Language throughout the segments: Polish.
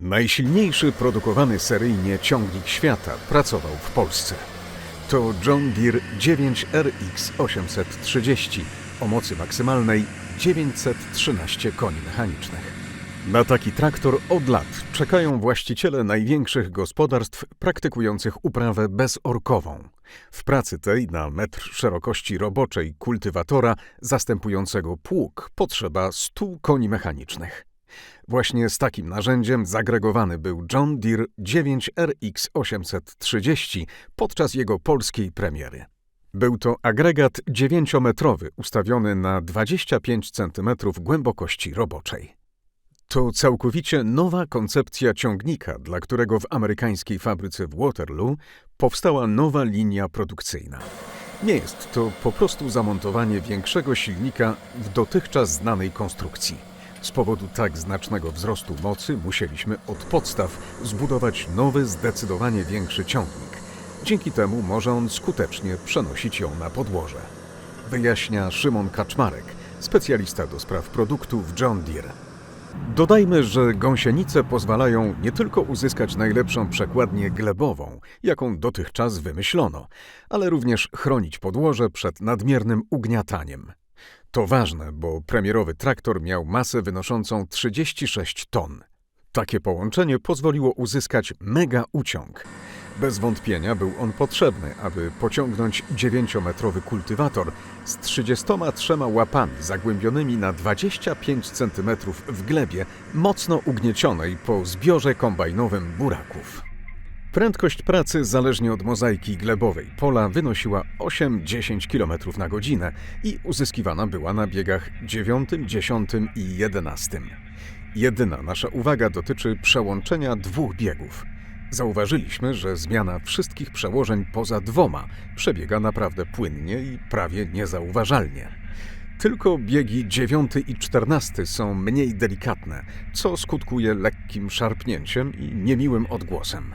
Najsilniejszy produkowany seryjnie ciągnik świata pracował w Polsce. To John Deere 9RX 830 o mocy maksymalnej 913 koni mechanicznych. Na taki traktor od lat czekają właściciele największych gospodarstw praktykujących uprawę bezorkową. W pracy tej na metr szerokości roboczej kultywatora zastępującego pług potrzeba 100 koni mechanicznych. Właśnie z takim narzędziem zagregowany był John Deere 9RX 830 podczas jego polskiej premiery. Był to agregat 9-metrowy ustawiony na 25 cm głębokości roboczej. To całkowicie nowa koncepcja ciągnika, dla którego w amerykańskiej fabryce w Waterloo powstała nowa linia produkcyjna. Nie jest to po prostu zamontowanie większego silnika w dotychczas znanej konstrukcji. Z powodu tak znacznego wzrostu mocy musieliśmy od podstaw zbudować nowy, zdecydowanie większy ciągnik. Dzięki temu może on skutecznie przenosić ją na podłoże. Wyjaśnia Szymon Kaczmarek, specjalista do spraw produktów John Deere. Dodajmy, że gąsienice pozwalają nie tylko uzyskać najlepszą przekładnię glebową, jaką dotychczas wymyślono, ale również chronić podłoże przed nadmiernym ugniataniem. To ważne, bo premierowy traktor miał masę wynoszącą 36 ton. Takie połączenie pozwoliło uzyskać mega uciąg. Bez wątpienia był on potrzebny, aby pociągnąć 9-metrowy kultywator z 33 łapami zagłębionymi na 25 cm w glebie, mocno ugniecionej po zbiorze kombajnowym buraków. Prędkość pracy, zależnie od mozaiki glebowej pola, wynosiła 8-10 km na godzinę i uzyskiwana była na biegach 9, 10 i 11. Jedyna nasza uwaga dotyczy przełączenia dwóch biegów. Zauważyliśmy, że zmiana wszystkich przełożeń poza dwoma przebiega naprawdę płynnie i prawie niezauważalnie. Tylko biegi 9 i 14 są mniej delikatne, co skutkuje lekkim szarpnięciem i niemiłym odgłosem.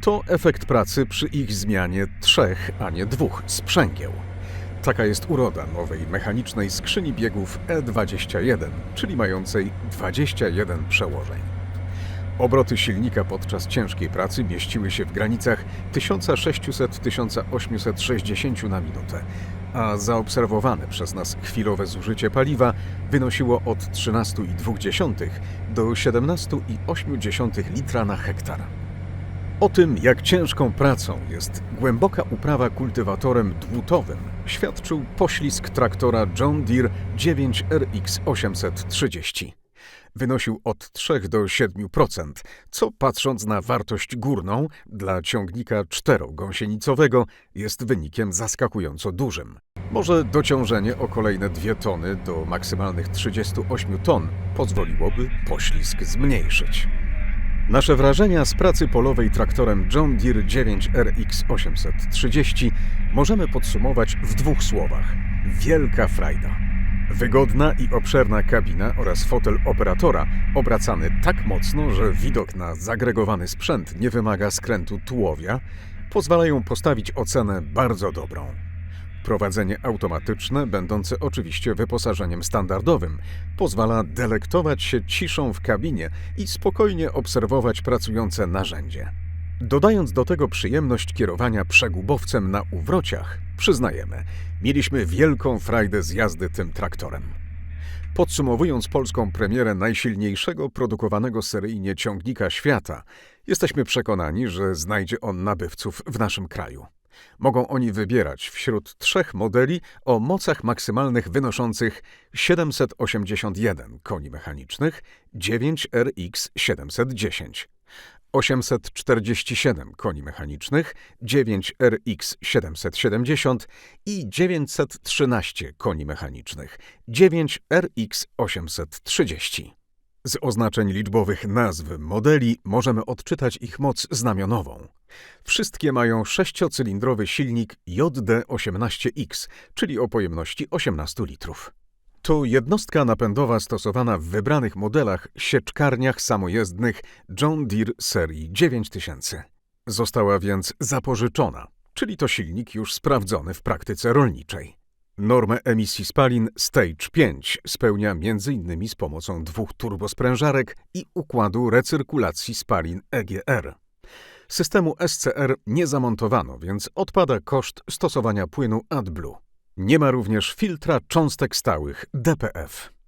To efekt pracy przy ich zmianie trzech, a nie dwóch sprzęgieł. Taka jest uroda nowej mechanicznej skrzyni biegów E21, czyli mającej 21 przełożeń. Obroty silnika podczas ciężkiej pracy mieściły się w granicach 1600-1860 na minutę, a zaobserwowane przez nas chwilowe zużycie paliwa wynosiło od 13,2 do 17,8 litra na hektar. O tym, jak ciężką pracą jest głęboka uprawa kultywatorem dwutowym, świadczył poślizg traktora John Deere 9RX 830. Wynosił od 3 do 7%, co patrząc na wartość górną dla ciągnika czterogąsienicowego jest wynikiem zaskakująco dużym. Może dociążenie o kolejne 2 tony do maksymalnych 38 ton pozwoliłoby poślizg zmniejszyć. Nasze wrażenia z pracy polowej traktorem John Deere 9RX 830 możemy podsumować w dwóch słowach. Wielka frajda. Wygodna i obszerna kabina oraz fotel operatora, obracany tak mocno, że widok na zagregowany sprzęt nie wymaga skrętu tułowia, pozwalają postawić ocenę bardzo dobrą. Prowadzenie automatyczne, będące oczywiście wyposażeniem standardowym, pozwala delektować się ciszą w kabinie i spokojnie obserwować pracujące narzędzie. Dodając do tego przyjemność kierowania przegubowcem na uwrociach, przyznajemy, mieliśmy wielką frajdę z jazdy tym traktorem. Podsumowując polską premierę najsilniejszego produkowanego seryjnie ciągnika świata, jesteśmy przekonani, że znajdzie on nabywców w naszym kraju. Mogą oni wybierać wśród trzech modeli o mocach maksymalnych wynoszących 781 koni mechanicznych, 9RX 710, 847 koni mechanicznych, 9RX 770 i 913 koni mechanicznych, 9RX 830. Z oznaczeń liczbowych nazw modeli możemy odczytać ich moc znamionową. Wszystkie mają sześciocylindrowy silnik JD18X, czyli o pojemności 18 litrów. To jednostka napędowa stosowana w wybranych modelach sieczkarniach samojezdnych John Deere serii 9000. Została więc zapożyczona, czyli to silnik już sprawdzony w praktyce rolniczej. Normę emisji spalin Stage 5 spełnia m.in. z pomocą dwóch turbosprężarek i układu recyrkulacji spalin EGR. Systemu SCR nie zamontowano, więc odpada koszt stosowania płynu AdBlue. Nie ma również filtra cząstek stałych DPF.